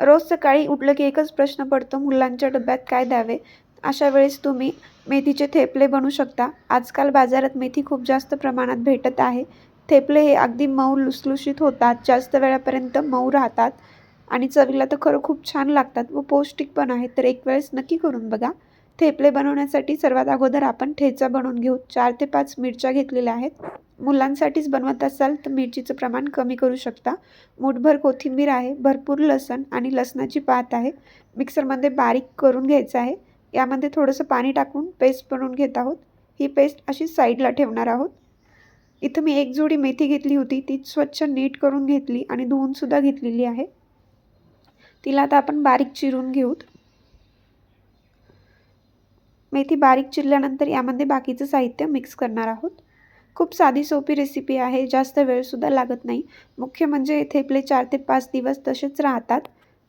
रोज सकाळी उठलं की एकच प्रश्न पडतो मुलांच्या डब्यात काय द्यावे? अशा वेळेस तुम्ही मेथीचे थेपले बनवू शकता. आजकाल बाजारात मेथी खूप जास्त प्रमाणात भेटत आहे. थेपले हे अगदी मऊ लुसलुशीत होतात. जास्त वेळापर्यंत मऊ राहतात. आणि चवीला तर खरं खूप छान लागतात व पौष्टिक पण आहेत तर एक वेळेस नक्की करून बघा. थेपले बनवण्यासाठी सर्वात अगोदर आपण ठेचा बनवून घेऊ. चार ते पाच मिरच्या घेतलेल्या आहेत. मुलांसाठीच बनवत असाल तर मिरचीचं प्रमाण कमी करू शकता. मूठभर कोथिंबीर आहे भरपूर लसण आणि लसणाची पात आहे. मिक्सरमध्ये बारीक करून घ्यायचं आहे. यामध्ये थोडंसं पाणी टाकून पेस्ट बनवून घेत आहोत. ही पेस्ट अशी साईडला ठेवणार आहोत. इथं मी एक जोडी मेथी घेतली होती. ती स्वच्छ नीट करून घेतली आणि धुवूनसुद्धा घेतलेली आहे. तिला आता आपण बारीक चिरून घेऊत. मेथी बारीक चिरल्यानंतर यामध्ये बाकीचं साहित्य मिक्स करणार आहोत. खूप साधी सोपी रेसिपी आहे जास्त वेळसुद्धा लागत नाही. मुख्य म्हणजे इथे थेपले चार ते पाच दिवस तसेच राहतात.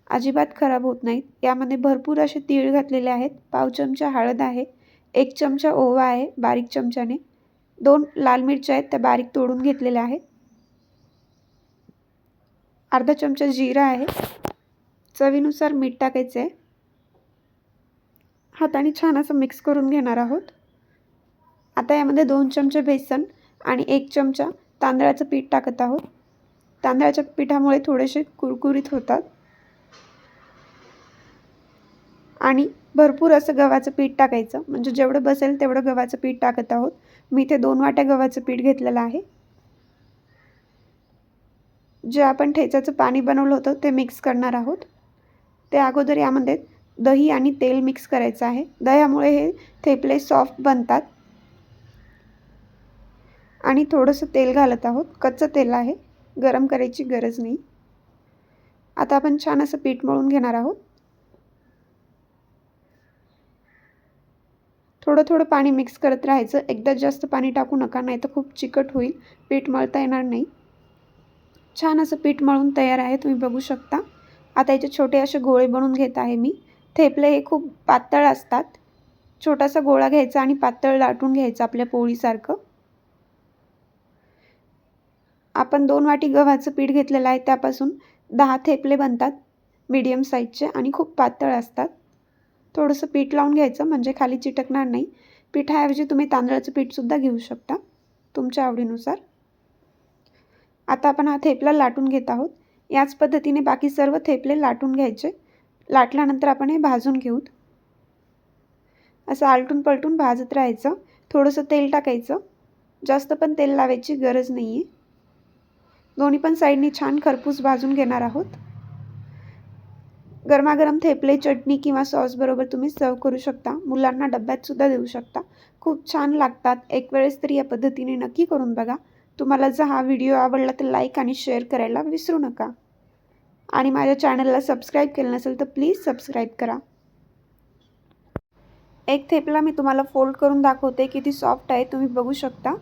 अजिबात खराब होत नाहीत. यामध्ये भरपूर असे तीळ घातलेले आहेत. पाव चमचा हळद आहे एक चमचा ओवा आहे बारीक चमच्याने. दोन लाल मिरच्या आहेत त्या बारीक तोडून घेतलेल्या आहेत. अर्धा चमचा जिरा आहे. चवीनुसार मीठ टाकायचं आहे. हाताने छान असं मिक्स करून घेणार आहोत. आता यामध्ये दोन चमचे बेसन आणि एक चमचा तांदळाचं पीठ टाकत आहोत. तांदळाच्या पिठामुळे थोडेसे कुरकुरीत होतात. आणि भरपूर असं गव्हाचं पीठ टाकायचं. म्हणजे जेवढं बसेल तेवढं गव्हाचं पीठ टाकत आहोत. मी इथे दोन वाट्या गव्हाचं पीठ घेतलेलं आहे. जे आपण ठेचाचं पाणी बनवलं होतं ते मिक्स करणार आहोत. ते अगोदर यामध्ये दही आणि तेल मिक्स करायचं आहे. दह्यामुळे हे थेपले सॉफ्ट बनतात. आणि थोडंसं तेल घालत आहोत. कच्चं तेल आहे. गरम करायची गरज नाही. आता आपण छान असं पीठ मळून घेणार आहोत. थोडं थोडं पाणी मिक्स करत राहायचं. एकदा जास्त पाणी टाकू नका नाही तर खूप चिकट होईल. पीठ मळता येणार नाही. छान असं पीठ मळून तयार आहे. तुम्ही बघू शकता. आता याचे छोटे असे गोळे बनवून घेत आहे मी. थेपले हे खूप पातळ असतात. छोटासा गोळा घ्यायचा आणि पातळ लाटून घ्यायचं आपल्या पोळीसारखं. आपण दोन वाटी गव्हाचं पीठ घेतलेलं आहे त्यापासून दहा थेपले बनतात. मीडियम साईजचे आणि खूप पातळ असतात. थोडंसं पीठ लावून घ्यायचं म्हणजे खाली चिटकणार नाही. पिठाऐवजी तुम्ही तांदळाचं पीठसुद्धा घेऊ शकता तुमच्या आवडीनुसार. आता आपण हा थेपला लाटून घेत आहोत. याच पद्धतीने बाकी सर्व थेपले लाटून घ्यायचे. लाटल्यानंतर आपण हे भाजून घेऊत. असं आलटून पलटून भाजत राहायचं. थोडंसं तेल टाकायचं. जास्त पण तेल लावायची गरज नाही आहे दोन्ही पण साईडनी छान खरपूस भाजून घेणार आहोत. गरमागरम थेपले चटणी किंवा सॉसबरोबर तुम्ही सर्व करू शकता. मुलांना डब्यातसुद्धा देऊ शकता. खूप छान लागतात. एक वेळेस तरी या पद्धतीने नक्की करून बघा. तुम्हाला जर हा व्हिडिओ आवडला तर लाईक आणि शेअर करायला विसरू नका. आणि माझ्या चॅनलला सबस्क्राईब केलं नसेल तर प्लीज सबस्क्राईब करा. एक थेपला मी तुम्हाला फोल्ड करून दाखवते किती सॉफ्ट आहे तुम्ही बघू शकता.